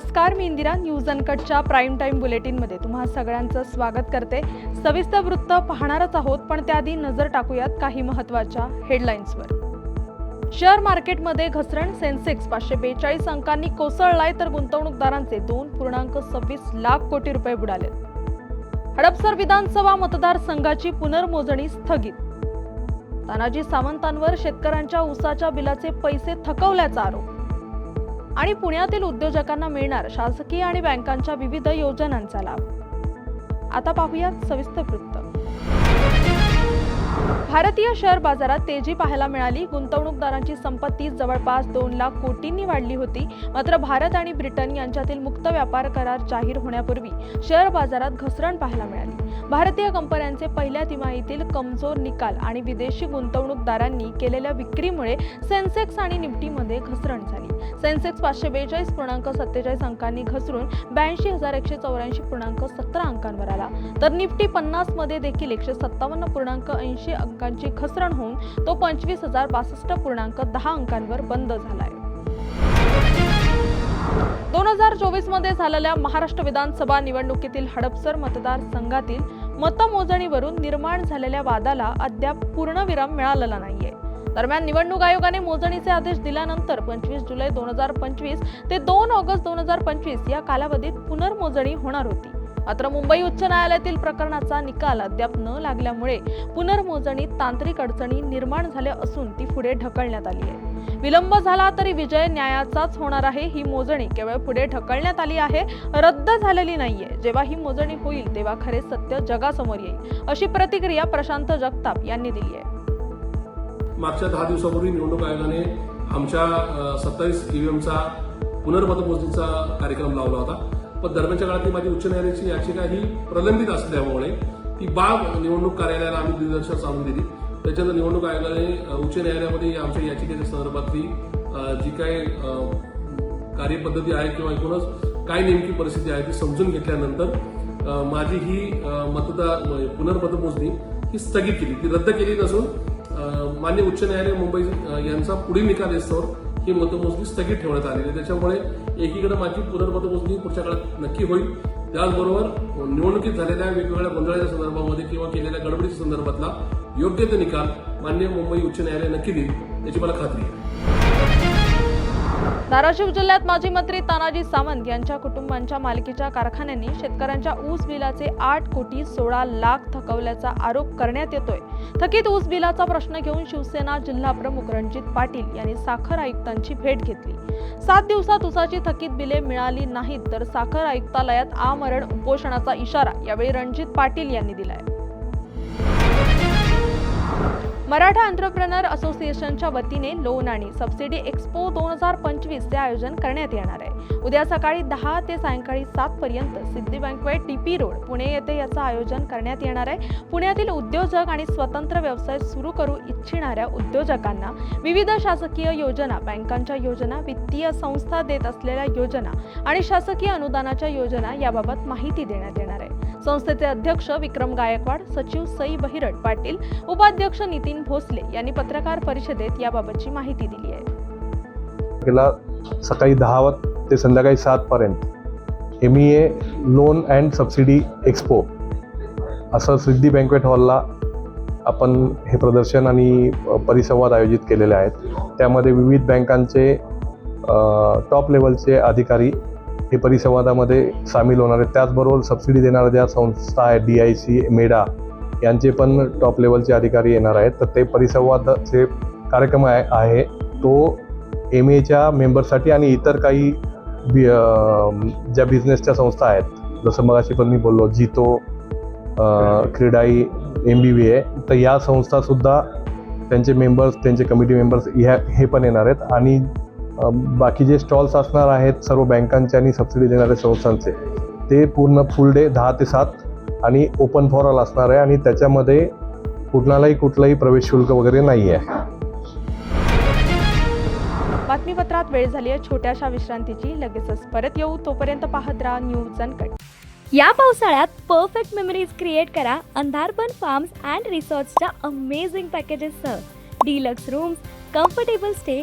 नमस्कार मी इंदिरा न्यूज अनकटच्या प्राईम टाईम बुलेटिनमध्ये तुम्हा सगळ्यांचं स्वागत करते. सविस्तर वृत्त पाहणारच आहोत पण त्याआधी नजर टाकूयात काही महत्त्वाच्या हेडलाईन्सवर शेअर मार्केटमध्ये घसरण सेन्सेक्स पाचशे बेचाळीस अंकांनी कोसळलाय तर गुंतवणूकदारांचे दोन पूर्णांक सव्वीस लाख कोटी रुपये बुडालेत हडपसर विधानसभा मतदारसंघाची पुनर्मोजणी स्थगित. तानाजी सावंतांवर शेतकऱ्यांच्या ऊसाच्या बिलाचे पैसे थकवल्याचा आरोप. आणि पुण्यातील उद्योजकांना मिळणार शासकीय आणि बँकांच्या विविध योजनांचा लाभ. आता पाहूयात सविस्तर वृत्त. भारतीय शेअर बाजारात तेजी पाहायला मिळाली. गुंतवणूकदारांची संपत्ती जवळपास दोन लाख कोटींनी वाढली होती. मात्र भारत आणि ब्रिटन यांच्यातील मुक्त व्यापार करार जाहीर होण्यापूर्वी शेअर बाजारात घसरण पाहायला मिळाली. भारतीय कंपन्यांचे पहिल्या तिमाहीतील कमजोर निकाल आणि विदेशी गुंतवणूकदारांनी केलेल्या विक्रीमुळे सेन्सेक्स आणि निफ्टीमध्ये घसरण झाली. सेन्सेक्स पाचशे बेचाळीस पूर्णांक सत्तेचाळीस अंकांनी घसरून ब्याऐंशी हजार एकशे चौऱ्याऐंशी पूर्णांक सतरा अंकांवर आला. तर निफ्टी पन्नासमध्ये देखील एकशे सत्तावन्न पूर्णांक ऐंशी अंकांची घसरण होऊन तो पंचवीस हजार बासष्ट पूर्णांक दहा अंकांवर बंद झालाय. दोन हजार चोवीसमध्ये झालेल्या महाराष्ट्र विधानसभा निवडणुकीतील हडपसर मतदारसंघातील मतमोजणीवरून निर्माण झालेल्या वादाला अद्याप पूर्णविराम मिळालेला नाहीये. दरम्यान निवडणूक आयोगाने मोजणीचे आदेश दिल्यानंतर पंचवीस जुलै दोन हजार पंचवीस ते दोन ऑगस्ट दोन हजार पंचवीस या कालावधीत पुनर्मोजणी होणार होती. मात्र मुंबई उच्च न्यायालयातील प्रकरणाचा निकाल अद्याप न लागल्यामुळे पुनर्मोजणीत तांत्रिक अडचणी निर्माण झाल्या असून ती पुढे ढकलण्यात आली आहे. विलंब झाला तरी विजय न्यायाचाच होणार आहे ही मोजणी केवळ पुढे ढकलण्यात आली आहे रद्द झालेली नाहीये. जेव्हा ही मोजणी होईल तेव्हा खरे सत्य जगासमोर येईल अशी प्रतिक्रिया प्रशांत जगताप यांनी दिली आहे. मागच्या दहा दिवसापूर्वी निवडणूक आयोगाने आमच्या सत्तावीस ईव्हीएमचा पुनर्मतमोजणीचा कार्यक्रम लावला होता. पण दरम्यानच्या काळातली माझी उच्च न्यायालयाची याचिका ही प्रलंबित असल्यामुळे ती बाब निवडणूक कार्यालयाला आम्ही दिग्दर्शन चालून दिली. त्याच्यानंतर निवडणूक आयोगाने उच्च न्यायालयामध्ये आमच्या याचिकेच्या संदर्भातली जी काही कार्यपद्धती आहे किंवा एकूणच काय नेमकी परिस्थिती आहे ती समजून घेतल्यानंतर माझी ही मतदार पुनर्मतमोजणी ही स्थगित केली. ती रद्द केली नसून मान्य उच्च न्यायालय मुंबई यांचा पुढील निकाल येस्तोवर ही मतमोजणी स्थगित ठेवण्यात आलेली आहे. त्याच्यामुळे एकीकडे माझी पुनर्मतमोजणी पुढच्या काळात नक्की होईल. त्याचबरोबर निवडणुकीत झालेल्या वेगवेगळ्या गोंधळाच्या संदर्भामध्ये किंवा केलेल्या गडबडीच्या संदर्भातला योग्य ते निकाल मान्य मुंबई उच्च न्यायालय नक्की देईल याची मला खात्री आहे. धाराशिव जिल्ह्यात माजी मंत्री तानाजी सावंत यांच्या कुटुंबांच्या मालकीच्या कारखान्यांनी शेतकऱ्यांच्या ऊस बिलाचे आठ कोटी सोळा लाख थकवल्याचा आरोप करण्यात येतोय. थकीत ऊस बिलाचा प्रश्न घेऊन शिवसेना जिल्हा प्रमुख रणजित पाटील यांनी साखर आयुक्तांची भेट घेतली. सात दिवसात ऊसाची थकीत बिले मिळाली नाहीत तर साखर आयुक्तालयात आमरण उपोषणाचा इशारा यावेळी रणजित पाटील यांनी दिलाय. मराठा एंटरप्रेनर असोसिएशनच्या वतीने लोन आणि सबसिडी एक्सपो दोन हजार पंचवीसचे आयोजन करण्यात येणार आहे. उद्या सकाळी दहा ते सायंकाळी सात पर्यंत Siddhi banquet TP road Pune येथे याचं आयोजन करण्यात येणार आहे. पुण्यातील उद्योजक आणि स्वतंत्र व्यवसाय सुरू करू इच्छिणाऱ्या उद्योजकांना विविध शासकीय योजना बँकांच्या योजना वित्तीय संस्था देत असलेल्या योजना आणि शासकीय अनुदानाच्या योजना याबाबत माहिती देण्यात येणार आहे. संस्थेचे अध्यक्ष विक्रम गायकवाड सचिव सई बहिरट पाटील उपाध्यक्ष नितीन भोसले यांनी पत्रकार परिषदेत याबाबतची माहिती दिली आहे. गेला सकाळी दहा ते संध्याकाळी सातपर्यंत M E A loan and subsidy expo असं सिद्धी बँकवेट हॉलला आपण हे प्रदर्शन आणि परिसंवाद आयोजित केलेले आहेत. त्यामध्ये विविध बँकांचे टॉप लेवलचे अधिकारी हे परिसंवादामध्ये सामील होणार. आहेत त्याचबरोबर सबसिडी देणाऱ्या ज्या संस्था आहेत डी आय सी मेडा यांचे पण टॉप लेवलचे अधिकारी येणार आहेत. तर ते परिसंवादाचे कार्यक्रम आहे आहे. तो एम एच्या मेंबरसाठी आणि इतर काही बि ज्या बिझनेसच्या संस्था आहेत. जसं मगाशी पण मी बोललो जितो क्रीडाई एम बी बी ए तर या संस्थासुद्धा त्यांचे मेंबर्स त्यांचे कमिटी मेंबर्स ह्या हे पण येणार आहेत. आणि बाकी जे स्टॉल्स असणार आहेत सर्व बँकांचे आणि सबसिडी देणाऱ्या संस्थांचे ते पूर्ण फुल डे दहा ते सात आणि ओपन फॉर ऑल असणार आहे आणि त्याच्यामध्ये कुठलाही कुठलाही प्रवेश शुल्क वगैरे नाही आहे बातमीपत्रात वेळ झाली आहे छोट्याशा विश्रांतीची. लगेचच परत येऊ. तोपर्यंत पाहत राहा न्यूज अनकट या पावसाळ्यात परफेक्ट मेमरीज क्रिएट करा अंधारबन फार्म्स अँड रिसॉर्ट्सच्या amazing पॅकेजेससह deluxe rooms comfortable stay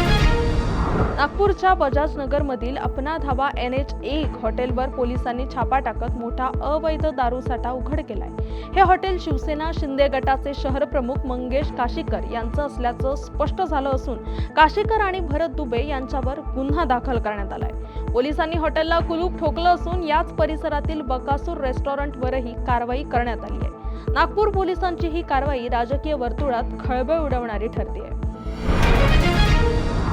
नागपूरच्या बजाज नगर मधील अपना धाबा एन एच एक हॉटेलवर पोलिसांनी छापा टाकत मोठा अवैध दारूसाठा उघड केलाय. हे हॉटेल शिवसेना शिंदे गटाचे शहर प्रमुख मंगेश काशीकर यांचं असल्याचं स्पष्ट झालं असून काशीकर आणि भरत दुबे यांच्यावर गुन्हा दाखल करण्यात आलाय. पोलिसांनी हॉटेलला कुलूप ठोकलं असून याच परिसरातील बकासूर रेस्टॉरंटवरही कारवाई करण्यात आली आहे. नागपूर पोलिसांची ही कारवाई राजकीय वर्तुळात खळबळ उडवणारी ठरते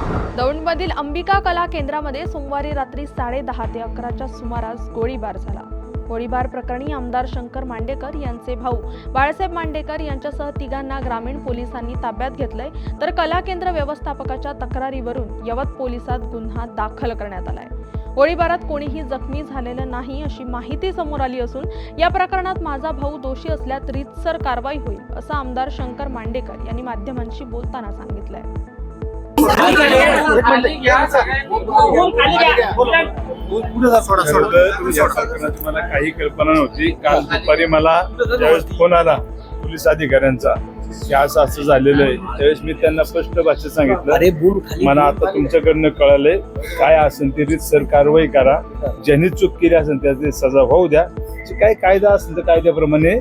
दौंडमधील अंबिका कला केंद्रामध्ये सोमवारी रात्री साडे दहा ते अकराच्या सुमारास गोळीबार झाला. गोळीबार प्रकरणी आमदार शंकर मांडेकर यांचे भाऊ बाळासाहेब मांडेकर यांच्यासह तिघांना ग्रामीण पोलिसांनी ताब्यात घेतलंय. तर कला केंद्र व्यवस्थापकाच्या तक्रारीवरून यवत पोलिसात गुन्हा दाखल करण्यात आलाय. गोळीबारात कोणीही जखमी झालेलं नाही अशी माहिती समोर आली असून या प्रकरणात माझा भाऊ दोषी असल्यास रीतसर कारवाई होईल असं आमदार शंकर मांडेकर यांनी माध्यमांशी बोलताना सांगितलंय. मला काही कल्पना नव्हती. काल दुपारी मला ज्यावेळेस फोन आला पोलीस अधिकाऱ्यांचा की असं असं झालेलं आहे. त्यावेळेस मी त्यांना स्पष्ट भाषेत सांगितलं. मला आता तुमच्याकडनं कळालंय काय असेल ते सर कारवाई करा. ज्यांनी चूक केली असेल त्याची सजा होऊ द्या. काय कायदा असेल तर कायद्याप्रमाणे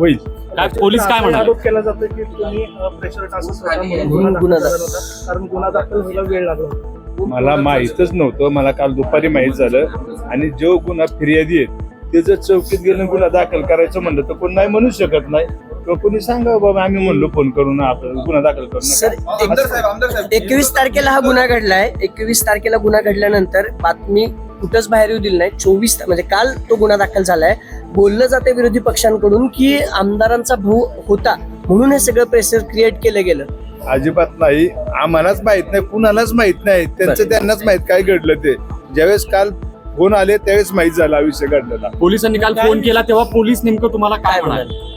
होईल. काय पोलीस काय म्हणाले? आरोप केला जातो की तुम्ही प्रेशर टाकत होता म्हणून गुन्हा गुन्हा दाखल. झाला होता. कारण गुन्हा दाखल व्हायला वेळ लागला होता. मला माहीतच नव्हतं. मला काल दुपारी माहीत झालं. आणि जो गुन्हा फिर्यादी आहे ते जर चौकीत गेलं गुन्हा दाखल करायचं म्हणलं तर कोण नाही म्हणू शकत नाही. किंवा कोणी सांगा बाबा आम्ही म्हणलो फोन करून आपण गुन्हा दाखल करू सर नका. एकवीस तारखेला हा गुन्हा घडलाय. एकवीस तारखेला गुन्हा घडल्यानंतर बातमी कुठंच बाहेर येऊ दिली नाही. चोवीस म्हणजे काल तो गुन्हा दाखल झालाय. बोललं जाते विरोधी पक्षांकडून की आमदारांचा भाऊ होता म्हणून हे सगळं प्रेशर क्रिएट केलं गेलं. अजिबात नाही. आम्हालाच माहीत नाही कुणालाच माहीत नाही. त्यांचं त्यांनाच माहीत काय घडलं ते. ज्यावेळेस काल फोन आले त्यावेळेस माहीत झाला विषय घडलेला. पोलिसांनी काल फोन केला तेव्हा पोलीस नेमकं तुम्हाला काय म्हणाले?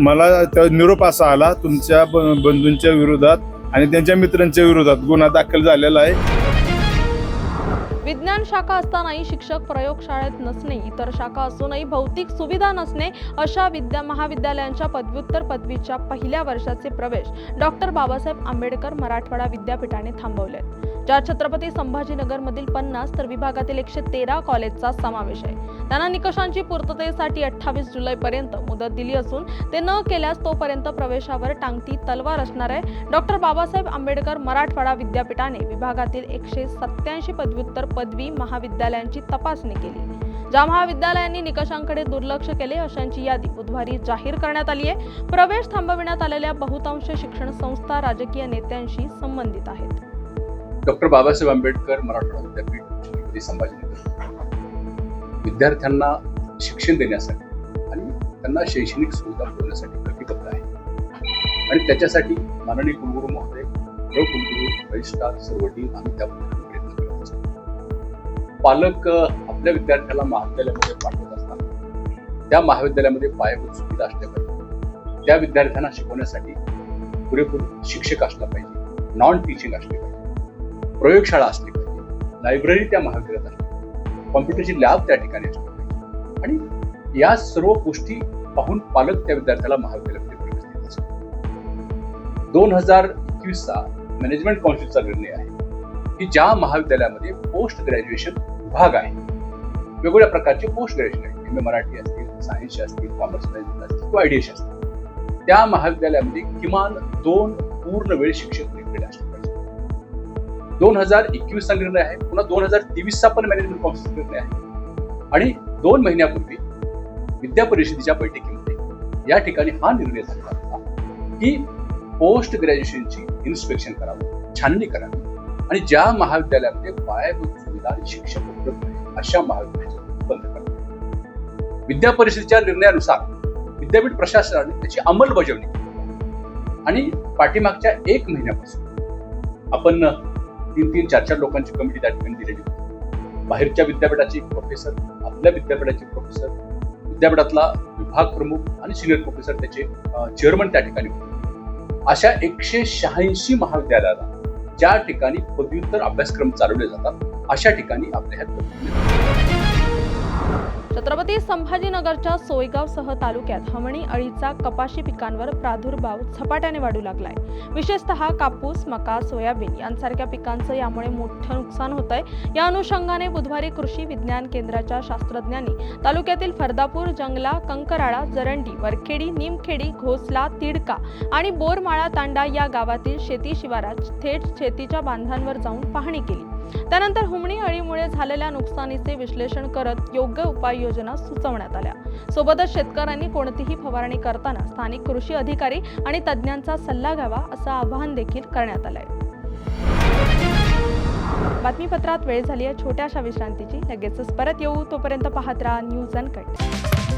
मला त्या निरोप असा आला तुमच्या बंधूंच्या विरोधात आणि त्यांच्या मित्रांच्या विरोधात गुन्हा दाखल झालेला आहे. विज्ञान शाखा असतानाही शिक्षक प्रयोगशाळेत नसणे इतर शाखा असूनही भौतिक सुविधा नसणे अशा विद्या महाविद्यालयांच्या पदव्युत्तर पदवीच्या पहिल्या वर्षाचे प्रवेश डॉक्टर बाबासाहेब आंबेडकर मराठवाडा विद्यापीठाने थांबवले ज्या छत्रपती संभाजीनगरमधील पन्नास तर विभागातील एकशे तेरा कॉलेजचा समावेश आहे. त्यांना निकषांची पूर्ततेसाठी अठ्ठावीस जुलैपर्यंत मुदत दिली असून ते न केल्यास तोपर्यंत प्रवेशावर टांगती तलवार असणार आहे. डॉक्टर बाबासाहेब आंबेडकर मराठवाडा विद्यापीठाने विभागातील एकशे सत्याऐंशी पदव्युत्तर पदवी महाविद्यालयांची तपासणी केली. ज्या महाविद्यालयांनी निकषांकडे दुर्लक्ष केले अशांची यादी बुधवारी जाहीर करण्यात आली आहे. प्रवेश थांबविण्यात आलेल्या बहुतांश शिक्षण संस्था राजकीय नेत्यांशी संबंधित आहेत. डॉक्टर बाबासाहेब आंबेडकर मराठवाडा विद्यापीठ संभाजीनगर. विद्यार्थ्यांना शिक्षण देण्यासाठी आणि त्यांना शैक्षणिक सुविधा पुरवण्यासाठी कटिबद्ध आहे. आणि त्याच्यासाठी माननीय कुलगुरू महोदय प्र कुलगुरू रजिस्ट्रार सर्व टीम आम्ही त्या प्रयत्न करत असतो. पालक आपल्या विद्यार्थ्याला महाविद्यालयामध्ये पाठवत असताना त्या महाविद्यालयामध्ये पायाभूत सुविधा असल्या पाहिजे. त्या विद्यार्थ्यांना शिकवण्यासाठी पुरेपूर शिक्षक असला पाहिजे. नॉन टीचिंग असले पाहिजे. प्रयोगशाळा असली पाहिजे. लायब्ररी त्या महाविद्यालयात असली कॉम्प्युटरची लॅब त्या ठिकाणी असली आणि या सर्व गोष्टी पाहून पालक त्या विद्यार्थ्याला महाविद्यालयामध्ये प्रवेश देत दोन हजार एकवीसचा मॅनेजमेंट काउन्सिलचा निर्णय आहे की ज्या महाविद्यालयामध्ये पोस्ट ग्रॅज्युएशन विभाग आहे. वेगवेगळ्या प्रकारचे पोस्ट ग्रॅज्युएशन आहे एम ए मराठी असतील सायन्सचे असतील कॉमर्स मॅनेजमेंट असतील किंवा आयडीएस असतील. त्या महाविद्यालयामध्ये किमान दोन पूर्ण वेळ शिक्षक दोन हजार एकवीसचा निर्णय आहे. पुन्हा दोन हजार तेवीसचा पण मॅनेजमेंट काउन्सिल निर्णय आहे. आणि दोन महिन्यापूर्वी विद्या परिषदेच्या बैठकीमध्ये या ठिकाणी हा निर्णय झाला होता की पोस्ट ग्रॅज्युएशनची इन्स्पेक्शन करावं छाननी करावी. आणि ज्या महाविद्यालयामध्ये पायाभूत सुविधा आणि शिक्षक उपलब्ध नाही अशा महाविद्यालयाचे बंद करावे विद्या परिषदेच्या निर्णयानुसार विद्यापीठ प्रशासनाने त्याची अंमलबजावणी केली. आणि पाठीमागच्या एक महिन्यापासून आपण तीन तीन चार चार लोकांची कमिटी त्या ठिकाणी दिलेली होती. बाहेरच्या विद्यापीठाचे प्रोफेसर आपल्या विद्यापीठाचे प्रोफेसर विद्यापीठातला विभाग प्रमुख आणि सिनियर प्रोफेसर त्याचे चेअरमन त्या ठिकाणी होते. अशा एकशे शहाऐंशी महाविद्यालयाला ज्या ठिकाणी पदव्युत्तर अभ्यासक्रम चालवले जातात अशा ठिकाणी आपल्या ह्या छत्रपती संभाजीनगरच्या सोयगावसह तालुक्यात हमणी अळीचा कपाशी पिकांवर प्रादुर्भाव झपाट्याने वाढू लागलाय. विशेषतः कापूस मका सोयाबीन यांसारख्या पिकांचं यामुळे मोठं नुकसान होत आहे या अनुषंगाने बुधवारी कृषी विज्ञान केंद्राच्या शास्त्रज्ञांनी तालुक्यातील फरदापूर जंगला कंकराळा जरंडी वरखेडी निमखेडी घोसला तिडका आणि बोरमाळा तांडा या गावातील शेती शिवारात थेट शेतीच्या बांधांवर जाऊन पाहणी केली. त्यानंतर हुमणी अळीमुळे झालेल्या नुकसानीचे विश्लेषण करत योग्य उपाययोजना सुचवण्यात आल्या. सोबतच शेतकऱ्यांनी कोणतीही फवारणी करताना स्थानिक कृषी अधिकारी आणि तज्ज्ञांचा सल्ला घ्यावा असं आवाहन देखील करण्यात आलंय. बातमीपत्रात वेळ झाली आहे. छोट्याशा विश्रांतीची. लगेचच परत येऊ. तोपर्यंत पाहत राहा न्यूज अनकट कट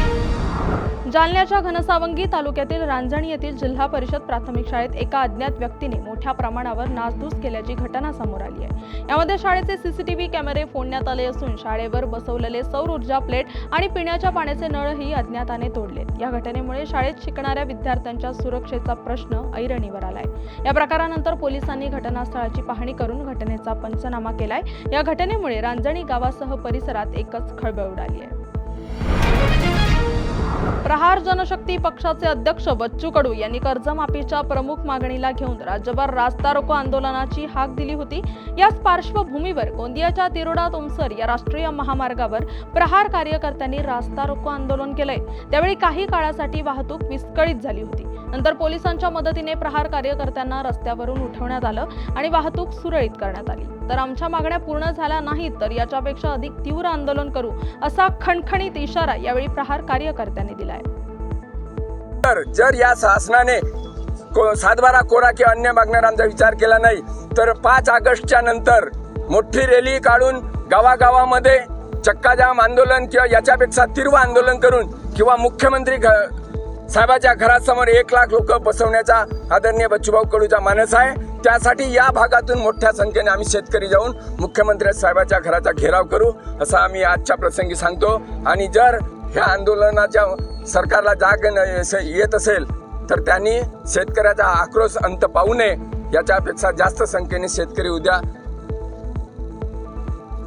जालन्याच्या घनसावंगी तालुक्यातील रांजणी येथील जिल्हा परिषद प्राथमिक शाळेत एका अज्ञात व्यक्तीने मोठ्या प्रमाणावर नासधूस केल्याची घटना समोर आली आहे. यामध्ये शाळेचे सीसीटीव्ही कॅमेरे फोडण्यात आले असून शाळेवर बसवलेले सौर ऊर्जा प्लेट आणि पिण्याच्या पाण्याचे नळही अज्ञाताने तोडलेत या घटनेमुळे शाळेत शिकणाऱ्या विद्यार्थ्यांच्या सुरक्षेचा प्रश्न ऐरणीवर आलाय. या प्रकारानंतर पोलिसांनी घटनास्थळाची पाहणी करून घटनेचा पंचनामा केलाय. या घटनेमुळे रांजणी गावासह परिसरात एकच खळबळ उडाली आहे. प्रहार जनशक्ती पक्षाचे अध्यक्ष बच्चू कडू यांनी कर्जमाफीच्या प्रमुख मागणीला घेऊन राज्यभर रास्ता रोको आंदोलनाची हाक दिली होती. याच पार्श्वभूमीवर गोंदियाच्या तिरोडा तुमसर या राष्ट्रीय महामार्गावर प्रहार कार्यकर्त्यांनी रास्ता रोको आंदोलन केलंय. त्यावेळी काही काळासाठी वाहतूक विस्कळीत झाली होती. नंतर पोलिसांच्या मदतीने प्रहार कार्यकर्त्यांना रस्त्यावरून उठवण्यात आलं आणि वाहतूक सुरळीत करण्यात आली. तर आमच्या मागण्या पूर्ण झाल्या नाहीत तर याच्यापेक्षा अधिक तीव्र आंदोलन करू असा खणखणीत इशारा यावेळी प्रहार कार्यकर्त्यांनी दिलाय. तर जर या शासनाने को सातबारा कोरा किंवा अन्य मागणाऱ्यांचा विचार केला नाही तर पाच ऑगस्टच्या नंतर मोठी रॅली काढून गावागावामध्ये चक्काजाम आंदोलन किंवा याच्यापेक्षा तीव्र आंदोलन करून किंवा मुख्यमंत्री घ साहेबाच्या घरासमोर एक लाख लोक बसवण्याचा आदरणीय बच्चूभाऊ कडूचा मानस आहे. त्यासाठी या भागातून मोठ्या संख्येने आम्ही शेतकरी जाऊन मुख्यमंत्री साहेबाच्या घराचा घेराव करू असं आम्ही आजच्या प्रसंगी सांगतो. आणि जर ह्या आंदोलनाच्या सरकारला जाग येत असेल तर त्यांनी शेतकऱ्याचा आक्रोश अंत पाहू नये. याच्यापेक्षा जास्त संख्येने शेतकरी उद्या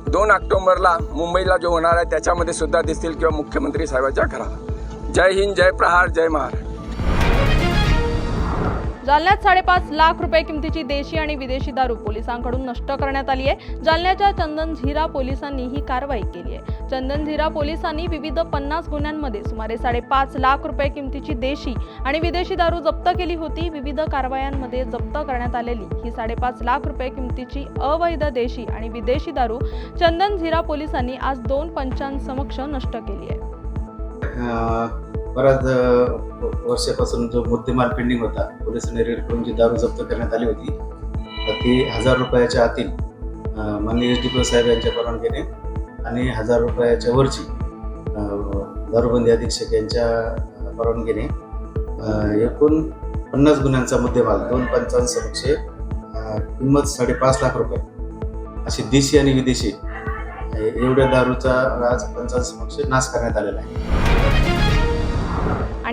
दोन ऑक्टोबरला मुंबईला जो होणार आहे त्याच्यामध्ये सुद्धा दिसतील किंवा मुख्यमंत्री साहेबांच्या घराला. जय हिंद जय प्रहार जय महाराष्ट्र. जालन्यात साडेपाच लाख रुपये किमतीची देशी आणि विदेशी दारू पोलिसांकडून नष्ट करण्यात आली आहे. जालन्याच्या चंदन झिरा पोलिसांनी ही कारवाई केली आहे. चंदन झिरा पोलिसांनी विविध पन्नास गुन्ह्यांमध्ये सुमारे साडेपाच लाख रुपये किमतीची देशी आणि विदेशी दारू जप्त केली होती. विविध कारवायांमध्ये जप्त करण्यात आलेली ही साडेपाच लाख रुपये किमतीची अवैध देशी आणि विदेशी दारू चंदन झिरा पोलिसांनी आज दोन पंचांसमक्ष नष्ट केली आहे. बऱ्याच वर्षापासून जो मुद्देमाल पेंडिंग होता पोलिसांनी रेड जी दारू जप्त करण्यात आली होती तर ती हजार रुपयाच्या आतील माननीय एस डी पी साहेब यांच्या परवानगीने आणि हजार रुपयाच्या वरची दारूबंदी अधीक्षक यांच्या परवानगीने एकूण पन्नास गुन्ह्यांचा मुद्देमाल दोन पंचावन्न समक्ष किंमत साडेपाच लाख रुपये अशी देशी आणि विदेशी एवढ्या दारूचा आज पंचावन्न समक्ष नाश करण्यात आलेला आहे.